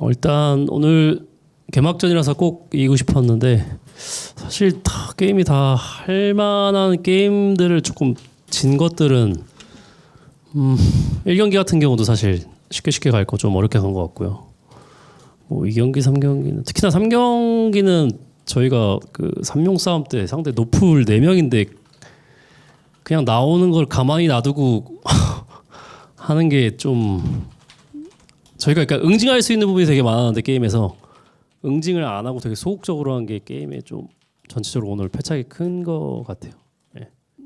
어, 일단 오늘 개막전이라서 꼭 이기고 싶었는데 사실 다 게임이 다 할만한 게임들을 조금 진 것들은 음, 1경기 같은 경우도 사실 쉽게 쉽게 갈 거 좀 어렵게 간 것 같고요. 뭐 2경기, 3경기는 특히나 3경기는 저희가 그 삼용 싸움 때 상대 노플 4명인데 그냥 나오는 걸 가만히 놔두고 하는 게 좀 저희가 그러니까 응징할 수 있는 부분이 되게 많았는데 게임에서 응징을 안 하고 되게 소극적으로 한 게 게임에 좀 전체적으로 오늘 패착이 큰 것 같아요.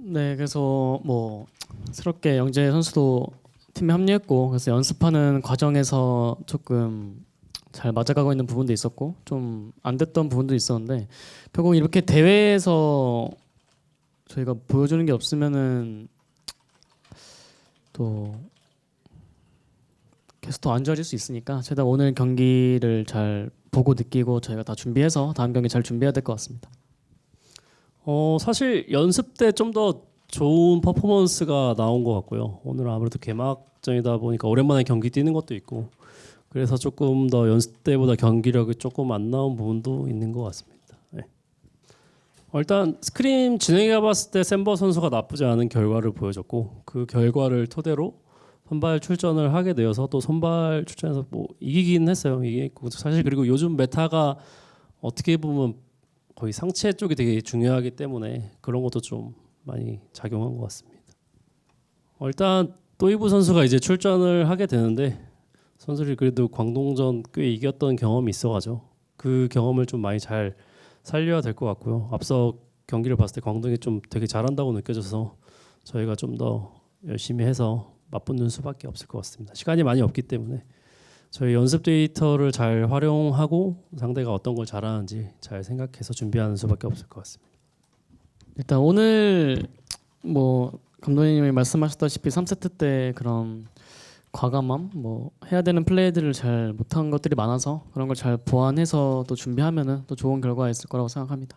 네, 그래서 뭐 새롭게 영재 선수도 팀에 합류했고 그래서 연습하는 과정에서 조금 잘 맞아가고 있는 부분도 있었고 좀 안 됐던 부분도 있었는데 결국 이렇게 대회에서 저희가 보여주는 게 없으면은 또 계속 더 안 좋아질 수 있으니까 최대한 오늘 경기를 잘 보고 느끼고 저희가 다 준비해서 다음 경기 잘 준비해야 될 것 같습니다. 어 사실 연습 때 좀 더 좋은 퍼포먼스가 나온 것 같고요. 오늘 아무래도 개막전이다 보니까 오랜만에 경기 뛰는 것도 있고 그래서 조금 더 연습 때보다 경기력이 조금 안 나온 부분도 있는 것 같습니다. 네. 어, 일단 스크림 진행해 봤을 때 샘버 선수가 나쁘지 않은 결과를 보여줬고 그 결과를 토대로 선발 출전을 하게 되어서 또 선발 출전해서 뭐 이기긴 했어요. 이기고 사실 그리고 요즘 메타가 어떻게 보면 거의 상체 쪽이 되게 중요하기 때문에 그런 것도 좀 많이 작용한 것 같습니다. 어, 일단 또이부 선수가 이제 출전을 하게 되는데 선수들이 그래도 광동전 꽤 이겼던 경험이 있어가지고 그 경험을 좀 많이 잘 살려야 될 것 같고요. 앞서 경기를 봤을 때 광동이 좀 되게 잘한다고 느껴져서 저희가 좀 더 열심히 해서 맞붙는 수밖에 없을 것 같습니다. 시간이 많이 없기 때문에 저희 연습 데이터를 잘 활용하고 상대가 어떤 걸 잘하는지 잘 생각해서 준비하는 수밖에 없을 것 같습니다. 일단 오늘 뭐 감독님이 말씀하셨다시피 3세트 때 그런 과감함 뭐 해야 되는 플레이들을 잘 못한 것들이 많아서 그런 걸 잘 보완해서 또 준비하면은 또 좋은 결과가 있을 거라고 생각합니다.